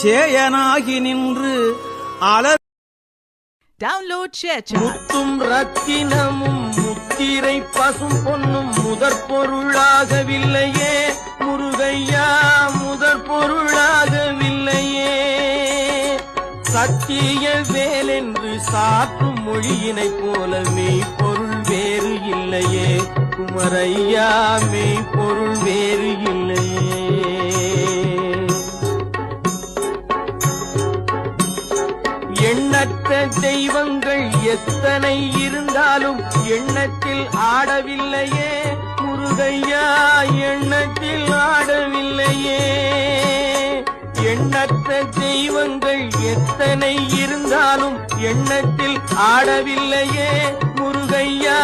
சேயனாகி நின்று அல ShareChat. முத்தும் ரத்தினமும் முத்திரை பசும் பொன்னும் முதற் பொருளாகவில்லையே. முருகையா முதற் பொருளாகவில்லையே. சத்திய வேலென்று சாற்றும் மொழியினைப் போல மெய்ப்பொருள் வேறு இல்லையே. குமரையா மெய்ப்பொருள் வேறு எண்ணற்ற தெய்வங்கள் எத்தனை இருந்தாலும் எண்ணத்தில் ஆடவில்லையே. முருகையா எண்ணத்தில் ஆடவில்லையே. எண்ணற்ற தெய்வங்கள் எத்தனை இருந்தாலும் எண்ணத்தில் ஆடவில்லையே. முருகையா